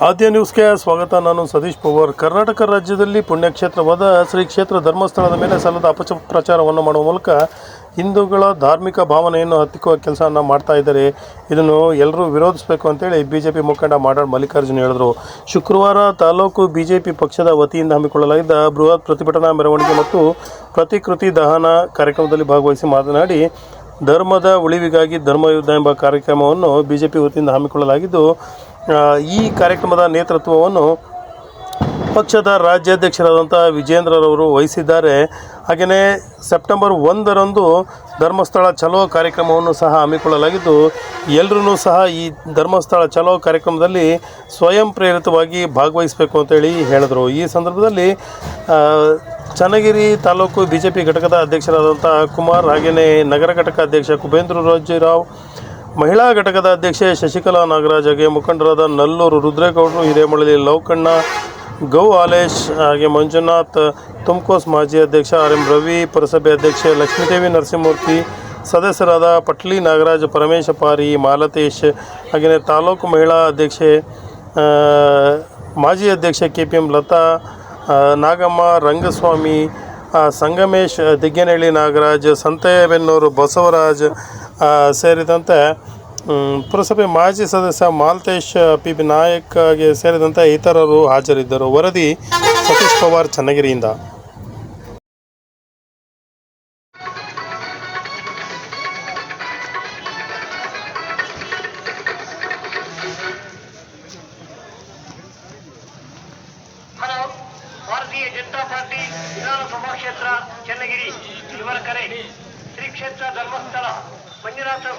ಆದ್ಯ ನ್ಯೂಸ್ಗೆ ಸ್ವಾಗತ. ನಾನು ಸತೀಶ್ ಪವಾರ್. ಕರ್ನಾಟಕ ರಾಜ್ಯದಲ್ಲಿ ಪುಣ್ಯಕ್ಷೇತ್ರವಾದ ಶ್ರೀ ಕ್ಷೇತ್ರ ಧರ್ಮಸ್ಥಳದ ಮೇಲೆ ಸಲ್ಲದ ಅಪಪ್ರಚಾರವನ್ನು ಮಾಡುವ ಮೂಲಕ ಹಿಂದೂಗಳ ಧಾರ್ಮಿಕ ಭಾವನೆಯನ್ನು ಹತ್ತಿಕ್ಕುವ ಕೆಲಸವನ್ನು ಮಾಡ್ತಾ ಇದ್ದಾರೆ. ಇದನ್ನು ಎಲ್ಲರೂ ವಿರೋಧಿಸಬೇಕು ಅಂತೇಳಿ ಬಿ ಜೆ ಪಿ ಮುಖಂಡ ಮಾಡಾಳ್ ಮಲ್ಲಿಕಾರ್ಜುನ್ ಹೇಳಿದರು. ಶುಕ್ರವಾರ ತಾಲೂಕು ಬಿ ಜೆ ಪಿ ಪಕ್ಷದ ವತಿಯಿಂದ ಹಮ್ಮಿಕೊಳ್ಳಲಾಗಿದ್ದ ಬೃಹತ್ ಪ್ರತಿಭಟನಾ ಮೆರವಣಿಗೆ ಮತ್ತು ಪ್ರತಿಕೃತಿ ದಹನ ಕಾರ್ಯಕ್ರಮದಲ್ಲಿ ಭಾಗವಹಿಸಿ ಮಾತನಾಡಿ, ಧರ್ಮದ ಉಳಿವಿಗಾಗಿ ಧರ್ಮಯುದ್ಧ ಎಂಬ ಕಾರ್ಯಕ್ರಮವನ್ನು ಬಿ ಜೆ ಪಿ ವತಿಯಿಂದ ಹಮ್ಮಿಕೊಳ್ಳಲಾಗಿದ್ದು ಈ ಕಾರ್ಯಕ್ರಮದ ನೇತೃತ್ವವನ್ನು ಪಕ್ಷದ ರಾಜ್ಯಾಧ್ಯಕ್ಷರಾದಂಥ ವಿಜೇಂದ್ರರವರು ವಹಿಸಿದ್ದಾರೆ. ಹಾಗೆಯೇ ಸೆಪ್ಟೆಂಬರ್ ಒಂದರಂದು ಧರ್ಮಸ್ಥಳ ಚಲೋ ಕಾರ್ಯಕ್ರಮವನ್ನು ಸಹ ಹಮ್ಮಿಕೊಳ್ಳಲಾಗಿದ್ದು ಎಲ್ಲರೂ ಸಹ ಈ ಧರ್ಮಸ್ಥಳ ಚಲೋ ಕಾರ್ಯಕ್ರಮದಲ್ಲಿ ಸ್ವಯಂ ಪ್ರೇರಿತವಾಗಿ ಭಾಗವಹಿಸಬೇಕು ಅಂತೇಳಿ ಹೇಳಿದರು. ಈ ಸಂದರ್ಭದಲ್ಲಿ Channagiri taluk B J P ಘಟಕದ ಅಧ್ಯಕ್ಷರಾದಂಥ ಕುಮಾರ್, ಹಾಗೆಯೇ ನಗರ ಘಟಕ ಅಧ್ಯಕ್ಷ ಕುಬೇಂದ್ರ ರಾಜರಾವ್ ಮಹಿಳಾ ಘಟಕದ ಅಧ್ಯಕ್ಷೆ ಶಶಿಕಲಾ ನಾಗರಾಜ್ ಹಾಗೆ ಮುಖಂಡರಾದ ನಲ್ಲೂರು ರುದ್ರೇಗೌಡರು ಹಿರೇಮಳಲಿ ಲೌಕಣ್ಣ, ಗೌ ಹಾಲೇಶ್ ಹಾಗೆ ಮಂಜುನಾಥ್ ತುಮಕೋಸ್ ಮಾಜಿ ಅಧ್ಯಕ್ಷ ಆರ್ ಎಂ ರವಿ, ಪುರಸಭೆ ಅಧ್ಯಕ್ಷೆ ಲಕ್ಷ್ಮೀದೇವಿ ನರಸಿಂಹಮೂರ್ತಿ, ಸದಸ್ಯರಾದ ಪಟ್ಲಿ ನಾಗರಾಜ್, ಪರಮೇಶ ಪಾರಿ, ಮಾಲತೇಶ್, ಹಾಗೆಯೇ ತಾಲೂಕು ಮಹಿಳಾ ಅಧ್ಯಕ್ಷೆ ಮಾಜಿ ಅಧ್ಯಕ್ಷೆ K P M Lata Nagamma, Rangaswamy Sangamesh, Digganahalli Nagaraj, Santebennur Basavaraj ಸೇರಿದಂತೆ ಪುರಸಭೆ ಮಾಜಿ ಸದಸ್ಯ ಮಾಲ್ತೇಶ್ ಪಿ ಬಿ ನಾಯಕ್ಗೆ ಸೇರಿದಂತೆ ಇತರರು ಹಾಜರಿದ್ದರು. ವರದಿ ಸತೀಶ್ ಪವಾರ್ ಚನ್ನಗಿರಿಯಿಂದ. ಜನತಾ ಪಾರ್ಟಿ ವಿಧಾನಸಭಾ ಕ್ಷೇತ್ರ ಚನ್ನಗಿರಿ ಇವರ ಕರೆ ಶ್ರೀ ಕ್ಷೇತ್ರ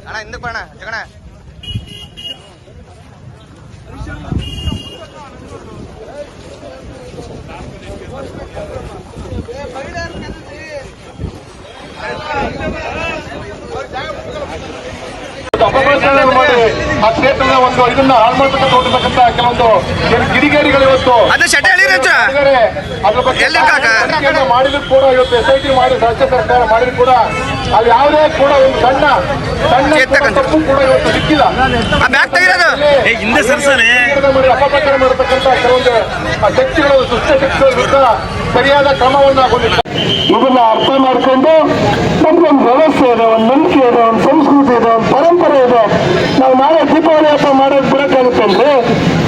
அண்ணா இந்த பாண்ணா எங்கண்ணா பகிடா இருக்கிறது ಬರೋಣ ಅಪಪ್ರಚಾರ ಮಾಡಿ ಆ ಕ್ಷೇತ್ರದ ಒಂದು ಇದನ್ನ ಹಾಳು ಹೊರಟತಕ್ಕಂತ ಕೆಲವೊಂದು ಕಿಡಿಗೇಡಿಗಳು ಇವತ್ತು ಬಗ್ಗೆ ಎಲ್ಲಿ ಮಾಡಿದ್ರು ಕೂಡ ಇವತ್ತು ಎಸ್ ಐ ಟಿ ಮಾಡಿ ರಾಜ್ಯ ಸರ್ಕಾರ ಮಾಡಿದ್ರು ಕೂಡ ಅಲ್ಲಿ ಯಾವುದೇ ಕೂಡ ಒಂದು ಸಣ್ಣ ಸಣ್ಣ ಚೇತಕಂತ. ತಪ್ಪು ಕೂಡ ಇವತ್ತು ಸಿಕ್ಕಿಲ್ಲ. ಆ ಬ್ಯಾಗ್ ತೆಗಿರೋದು? ಹಿಂದೆ ಸರ್ಸನೆ. ಅಪಪ್ರಚಾರ ಮಾಡತಕ್ಕಂತ ಕೆಲವೊಂದು ಶಕ್ತಿಗಳು ದುಷ್ಟ ಶಕ್ತಿಗಳ ವಿರುದ್ಧ ಸರಿಯಾದ ಕ್ರಮವನ್ನ ಹೊಂದಿದ್ದಾರೆ ಇದನ್ನ ಅರ್ಥ ಮಾಡ್ಕೊಂಡು ನಮ್ಗೊಂದು ವ್ಯವಸ್ಥೆ ಇದೆ ಒಂದು ನಂಬಿಕೆ ಇದೆ ಒಂದು ಸಂಸ್ಕೃತಿ ಇದೆ ಒಂದು ಪರಂಪರೆ ಇದೆ. ನಾವು ನಾಳೆ ದೀಪಾವಳಿ ಹಬ್ಬ ಮಾಡೋದು ಬಿಡಕ್ಕಾಗುತ್ತಂದ್ರೆ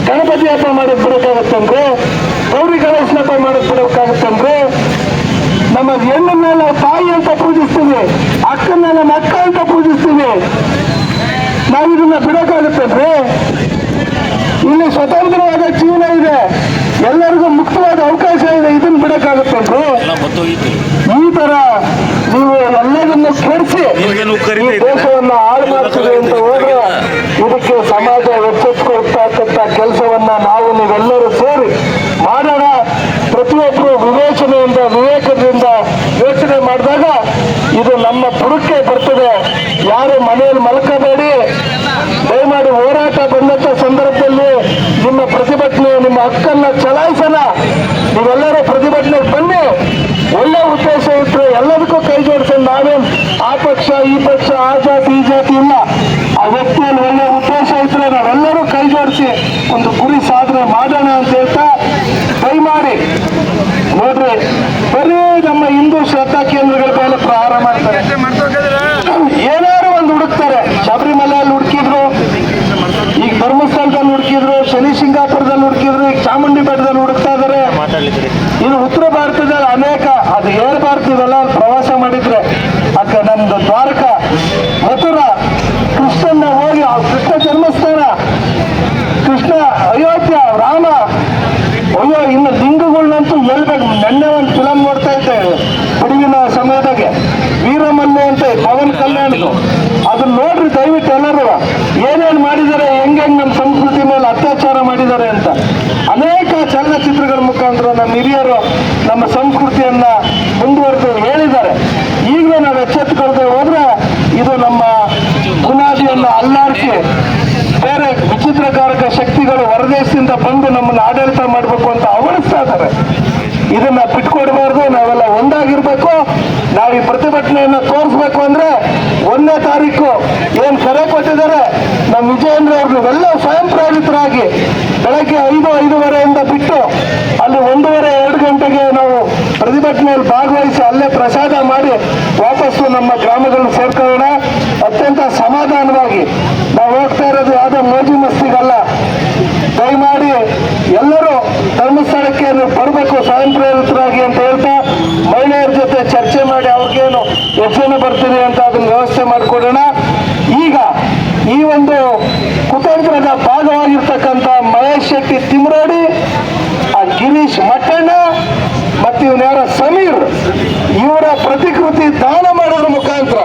ಗಣಪತಿ ಹಬ್ಬ ಮಾಡೋದು ಬಿಡಕ್ಕಾಗುತ್ತಂದ್ರೆ ಗೌರಿ ಸ್ನಾಪ ಬಿಡಕ್ಕಾಗುತ್ತಂದ್ರೆ ನಮ್ಮ ಹೆಣ್ಣನ್ನ ನಾವು ತಾಯಿ ಅಂತ ಪೂಜಿಸ್ತೀವಿ ಅಕ್ಕನ್ನ ನಮ್ಮ ಅಕ್ಕ ಅಂತ ಪೂಜಿಸ್ತೀವಿ. ನಾವು ಇದನ್ನ ಬಿಡಕ್ಕಾಗುತ್ತಂದ್ರೆ ಇಲ್ಲಿ ಸ್ವತಂತ್ರವಾದ ಜೀವನ ಇದೆ. ಎಲ್ಲರಿಗೂ ಮುಕ್ತವಾದ ಅವಕಾಶ ಇದೆ ಇದನ್ನ ಬಿಡಕ್ಕಾಗತ್ತಂದ್ರು ಈ ತರ ನೀವು ಎಲ್ಲದನ್ನು ಕೆಡಿಸಿ ದೇಶವನ್ನ ಮಾಡಲಿದ್ದೀರಿ ಇನ್ನು ಉತ್ತರ ಭಾರತದಲ್ಲಿ ಅನೇಕ, ಅದು ಏರ್ ಭಾರತದಲ್ಲ, ಪ್ರವಾಸ ಮಾಡಿದ್ರೆ. ಅಕ್ಕ ನಮ್ದು ದ್ವಾರಕ, ಮಥುರ, ಕೃಷ್ಣನ ಹೋಗಿ, ಆ ಕೃಷ್ಣ ಜನ್ಮಸ್ಥಾನ, ಕೃಷ್ಣ, ಅಯೋಧ್ಯ, ರಾಮ, ಅಯ್ಯೋ, ಇನ್ನು ಲಿಂಗಗಳನ್ನಂತೂ ಹೇಳ್ಬೇಕು. ನೆನ್ನೆ ಒಂದು ಫಿಲಮ್ ನೋಡ್ತಾ ಇದ್ದೆ ಬಿಡುವಿನ ಸಮಯದಾಗೆ. ವೀರಮಲ್ಲೆ ಅಂತ, ಪವನ್ ಕಲ್ಯಾಣ್ ಅದನ್ನ ನೋಡ್ರಿ ದಯವಿಟ್ಟು. ಬುನಾದಿಯನ್ನು ಅಲ್ಲಾಡಿಸಿ ಬೇರೆ ವಿಚಿತ್ರಕಾರಕ ಶಕ್ತಿಗಳು ಹೊರದೇಶದಿಂದ ಬಂದು ನಮ್ಮನ್ನು ಆಡಳಿತ ಮಾಡಬೇಕು ಅಂತ ಅವಳಿಸ್ತಾ ಇದ್ದಾರೆ ಇದನ್ನ ಬಿಟ್ಕೊಡ್ಬಾರ್ದು, ನಾವೆಲ್ಲ ಒಂದಾಗಿರ್ಬೇಕು. ನಾವು ಈ ಪ್ರತಿಭಟನೆಯನ್ನ ತೋರಿಸ್ಬೇಕು ಅಂದ್ರೆ ಒಂದನೇ ತಾರೀಕು ಏನ್ ಕರೆ ಕೊಟ್ಟಿದ್ದಾರೆ ನಮ್ಮ ವಿಜಯೇಂದ್ರ ಅವರು ಎಲ್ಲ ಸ್ವಯಂ ಪ್ರೇರಿತರಾಗಿ ಬೆಳಗ್ಗೆ ಐದು, ಐದೂವರೆಯಿಂದ ಬಿಟ್ಟು ಅಲ್ಲಿ ಒಂದೂವರೆ, ಎರಡು ಗಂಟೆಗೆ ನಾವು ಪ್ರತಿಭಟನೆಯಲ್ಲಿ ಭಾಗವಹಿಸಿ ಅಲ್ಲೇ ಪ್ರಸಾದ ಮಾಡಿ ವಾಪಸ್ಸು ನಮ್ಮ ಗ್ರಾಮಗಳನ್ನು ಸೇರ್ಕೊಳ್ಳೋಣ ಅತ್ಯಂತ ಸಮಾಧಾನವಾಗಿ ನಾವು ಹೋಗ್ತಾ ಇರೋದು ಯಾವುದೋ ಮೋಜು ಮಸ್ತಿಗಲ್ಲ. ದಯಮಾಡಿ ಎಲ್ಲರೂ ಧರ್ಮಸ್ಥಳಕ್ಕೆ ಬರಬೇಕು ಸ್ವಯಂ ಪ್ರೇರಿತರಾಗಿ ಅಂತ ಹೇಳ್ತಾ ಮಹಿಳೆಯರ ಜೊತೆ ಚರ್ಚೆ ಮಾಡಿ ಅವ್ರಿಗೇನು ಎಷ್ಟು ಬರ್ತೀನಿ ಅಂತ ಅದನ್ನ ವ್ಯವಸ್ಥೆ ಮಾಡಿಕೊಡೋಣ ಈಗ ಈ ಒಂದು ಕುತಂತ್ರದ ಭಾಗವಾಗಿರ್ತಕ್ಕಂಥ ಮಹೇಶ್ ಶೆಟ್ಟಿ ತಿಮ್ರೋಡಿ ಆ ಗಿರೀಶ್ ಮಟ್ಟಣ್ಣ ಮತ್ತು ಇವನ ಯಾರ ಸಮೀರ್ ಇವರ ಪ್ರತಿಕೃತಿ ದಾನ ಮಾಡೋದ್ರ ಮುಖಾಂತರ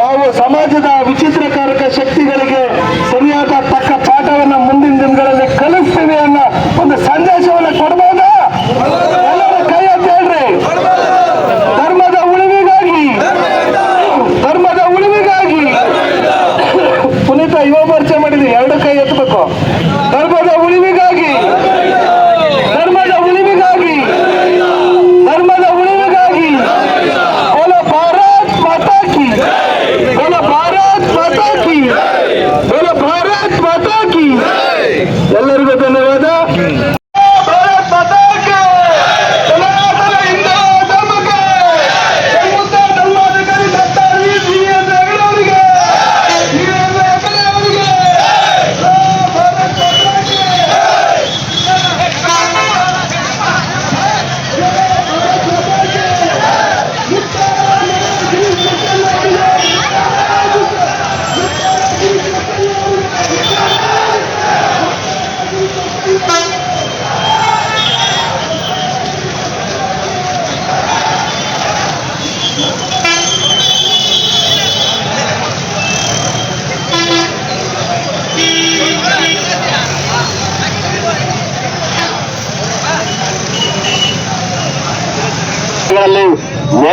ನಾವು ಸಮಾಜದ ವಿಚಿತ್ರಕಾರಕ ಶಕ್ತಿಗಳಿಗೆ ಸರಿಯಾದ ತಕ್ಕ ಪಾಠವನ್ನ ಮುಂದಿನ ದಿನಗಳಲ್ಲಿ ಕಲಿಸ್ತೀವಿ ಅನ್ನೋ ಒಂದು ಸಂದೇಶವನ್ನ ಕೊಡ್ಬೋದಾ ಎಲ್ಲರ ಕೈ ಎತ್ತಿ ಹೇಳ್ರಿ ಧರ್ಮದ ಉಳಿವಿಗಾಗಿ ಧರ್ಮದ ಉಳಿವಿಗಾಗಿ ಪುನೀತ ಯುವ ಪರಿಚಯ ಮಾಡಿದ್ವಿ ಎರಡು ಕೈ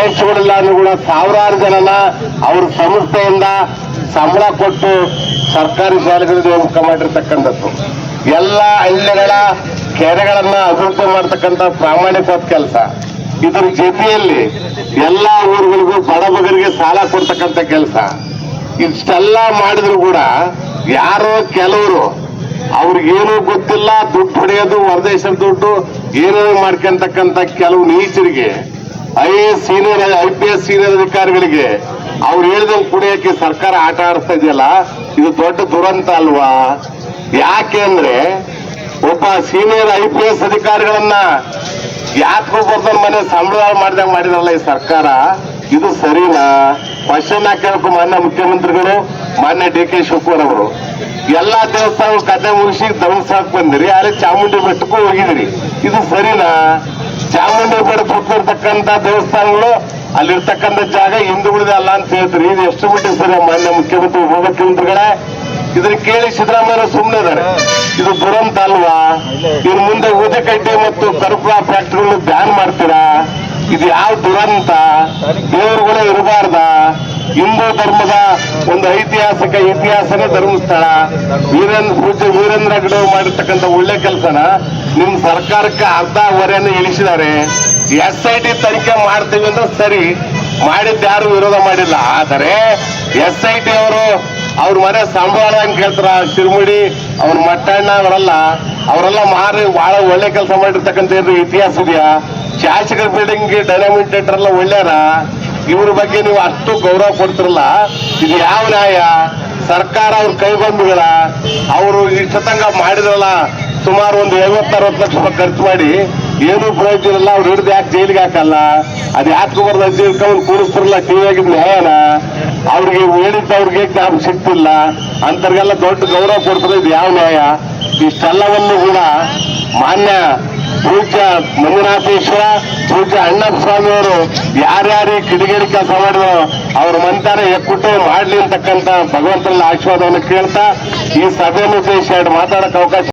ಅಂದ್ರೂ ಕೂಡ ಸಾವಿರಾರು ಜನನ ಅವ್ರ ಸಂಸ್ಥೆಯಿಂದ ಸಂಬಳ ಕೊಟ್ಟು ಸರ್ಕಾರಿ ಶಾಲೆಗಳಿಗೆ ನೇಮಕ ಮಾಡಿರ್ತಕ್ಕಂಥದ್ದು. ಎಲ್ಲ ಹಳ್ಳಿಗಳ ಕೆರೆಗಳನ್ನ ಅಭಿವೃದ್ಧಿ ಮಾಡ್ತಕ್ಕಂಥ ಪ್ರಾಮಾಣಿಕವಾದ ಕೆಲಸ. ಇದ್ರ ಜೊತೆಯಲ್ಲಿ ಎಲ್ಲ ಊರುಗಳಿಗೂ ಬಡಬಗರಿಗೆ ಸಾಲ ಕೊಡ್ತಕ್ಕಂಥ ಕೆಲಸ. ಇಷ್ಟೆಲ್ಲ ಮಾಡಿದ್ರು ಕೂಡ ಯಾರೋ ಕೆಲವರು ಅವ್ರಿಗೇನು ಗೊತ್ತಿಲ್ಲ, ದುಡ್ಡು ಹೊಡೆಯೋದು, ಹೊರದೇಶದ ದುಡ್ಡು, ಏನೇನು ಮಾಡ್ಕೊಂತಕ್ಕಂಥ ಕೆಲವು ನೀಚರಿಗೆ I senior, I P S senior ಅಧಿಕಾರಿಗಳಿಗೆ ಅವ್ರು ಹೇಳಿದಂಗೆ ಕುಡಿಯೋಕೆ ಸರ್ಕಾರ ಆಟ ಆಡಿಸ್ತಾ ಇದೆಯಲ್ಲ, ಇದು ದೊಡ್ಡ ದುರಂತ ಅಲ್ವಾ? ಯಾಕೆ ಅಂದ್ರೆ ಒಬ್ಬ ಸೀನಿಯರ್ ಐ ಪಿ ಎಸ್ ಅಧಿಕಾರಿಗಳನ್ನ ಯಾತ್ಗೂ ಬರ್ತಾನ ಮನೆ ಸಂಬಳ ಮಾಡಿದಾಗ ಮಾಡಿದ್ರಲ್ಲ ಈ ಸರ್ಕಾರ, ಇದು ಸರಿನಾ? ಕ್ವಶನ್ ಹಾಕಬೇಕು ಮಾನ್ಯ ಮುಖ್ಯಮಂತ್ರಿಗಳು, ಮಾನ್ಯ ಡಿ ಕೆ ಶಿವಕುಮಾರ್ ಅವರು. ಎಲ್ಲಾ ದೇವಸ್ಥಾನಗಳು ಕತೆ ಮುಗಿಸಿ ಧರ್ಮಸ್ಥಳಕ್ಕೆ ಬಂದಿರಿ ಅಲ್ಲಿ ಚಾಮುಂಡಿ ಬೆಟ್ಟಕ್ಕೂ ಹೋಗಿದಿರಿ. ಇದು ಸರಿನಾ? ಚಾಮುಂಡಿ ಬೆಟ್ಟ ಸುತ್ತಿರ್ತಕ್ಕಂಥ ದೇವಸ್ಥಾನಗಳು, ಅಲ್ಲಿರ್ತಕ್ಕಂಥ ಜಾಗ ಹಿಂದುಳಿದ ಅಲ್ಲ ಅಂತ ಹೇಳ್ತೀರಿ. ಇದು ಎಷ್ಟು ಮಟ್ಟಿಗೆ ಸರಿ ಮಾನ್ಯ ಮುಖ್ಯಮಂತ್ರಿ ಉಪಮುಖ್ಯಮಂತ್ರಿಗಳೇ ಇದನ್ನ ಕೇಳಿ ಸಿದ್ದರಾಮಯ್ಯ ಸುಮ್ಮನೆ ಇದ್ದಾರೆ. ಇದು ದುರಂತ ಅಲ್ವಾ ಇನ್ ಮುಂದೆ ಊದಕಡ್ಡಿ ಮತ್ತು ಕರ್ಪೂರ ಫ್ಯಾಕ್ಟ್ರಿಗಳು ಬ್ಯಾನ್ ಮಾಡ್ತೀರಾ? ಇದು ಯಾವ ದುರಂತ? ದೇವರುಗಳೇ ಇರಬಾರ್ದ? ಹಿಂದೂ ಧರ್ಮದ ಒಂದು ಐತಿಹಾಸಿಕ ಇತಿಹಾಸನೇ ಧರ್ಮಸ್ಥಳ. ವೀರೇಂದ್ರ ಪೂಜ್ಯ ವೀರೇಂದ್ರ ಗಿಡ ಮಾಡಿರ್ತಕ್ಕಂಥ ಒಳ್ಳೆ ಕೆಲಸನ ನಿಮ್ ಸರ್ಕಾರಕ್ಕೆ ಅರ್ಧ ಹೊರೆಯನ್ನು ಇಳಿಸಿದ್ದಾರೆ. ಎಸ್ ಐ ಟಿ ತನಿಖೆ ಮಾಡ್ತೀವಿ ಅಂದ್ರೆ ಸರಿ, ಮಾಡಿದ್ದು ಯಾರು ವಿರೋಧ ಮಾಡಿಲ್ಲ. ಆದರೆ ಎಸ್ ಐ ಟಿ ಅವರು ಅವ್ರ ಮನೆ ಸಂಬಳ ಅಂತ ಕೇಳ್ತಾರ ಶಿರ್ಮುಡಿ, ಅವ್ರ ಮಟ್ಟಣ್ಣ ಅವರೆಲ್ಲ ಅವರೆಲ್ಲ ಮಾರಿ ಬಹಳ ಒಳ್ಳೆ ಕೆಲಸ ಮಾಡಿರ್ತಕ್ಕಂಥ ಇತಿಹಾಸ ಇದೆಯಾ. ಶಾಸಕರ ಬಿಲ್ಡಿಂಗ್ ಡೈನಾಮಿಟ್ ಎಲ್ಲ ಒಳ್ಳೆಯರ ಇವ್ರ ಬಗ್ಗೆ ನೀವು ಅಷ್ಟು ಗೌರವ ಕೊಡ್ತಿರಲ್ಲ, ಇದು ಯಾವ ನ್ಯಾಯ? ಸರ್ಕಾರ ಅವ್ರ ಕೈಗೊಂಡುಗಳ ಅವರು ಇಷ್ಟತಂಗ ಮಾಡಿದ್ರಲ್ಲ, ಸುಮಾರು ಒಂದು ಐವತ್ತರವತ್ತು ಲಕ್ಷ ರೂಪಾಯಿ ಖರ್ಚು ಮಾಡಿ, ಏನು ಪ್ರಯೋಜನ ಇಲ್ಲ, ಅವ್ರು ಹಿಡಿದು ಯಾಕೆ ಜೈಲಿಗೆ ಹಾಕಲ್ಲ? ಅದು ಯಾಕೆ ಬರ್ದು ಕೂರಿಸ್ತಿರಲ್ಲ ಟಿವಿ ಆಗಿದ್ ನ್ಯಾಯನ? ಅವ್ರಿಗೆ ಹೇಳಿದ್ದವ್ರಿಗೆ ಜ್ಞಾಪ ಸಿಗ್ತಿಲ್ಲ ಅಂತರ್ಗೆಲ್ಲ ದೊಡ್ಡ ಗೌರವ ಕೊಡ್ತಾರೆ ಇದು ಯಾವ ನ್ಯಾಯ? ಇಷ್ಟೆಲ್ಲವನ್ನು ಕೂಡ ಮಾನ್ಯ ಪೂಜ್ಯ ಮಂಜುನಾಥೇಶ್ವರ ಪೂಜ್ಯ ಅಣ್ಣಪ್ಪ ಸ್ವಾಮಿ ಅವರು ಯಾರ್ಯಾರು ಕಿಡಿಗೇಡಿ ಕೆಲಸ ಮಾಡಿದ್ರು, ಅವ್ರ ಮಂತಾನ ಎಕ್ಕುಟ್ಟು ಮಾಡ್ಲಿ ಅಂತಕ್ಕಂಥ ಭಗವಂತನ ಆಶೀರ್ವಾದವನ್ನು ಕೇಳ್ತಾ ಈ ಸಭೆಯನ್ನು ಉದ್ದೇಶ ಮಾತಾಡಕ್ಕೆ ಅವಕಾಶ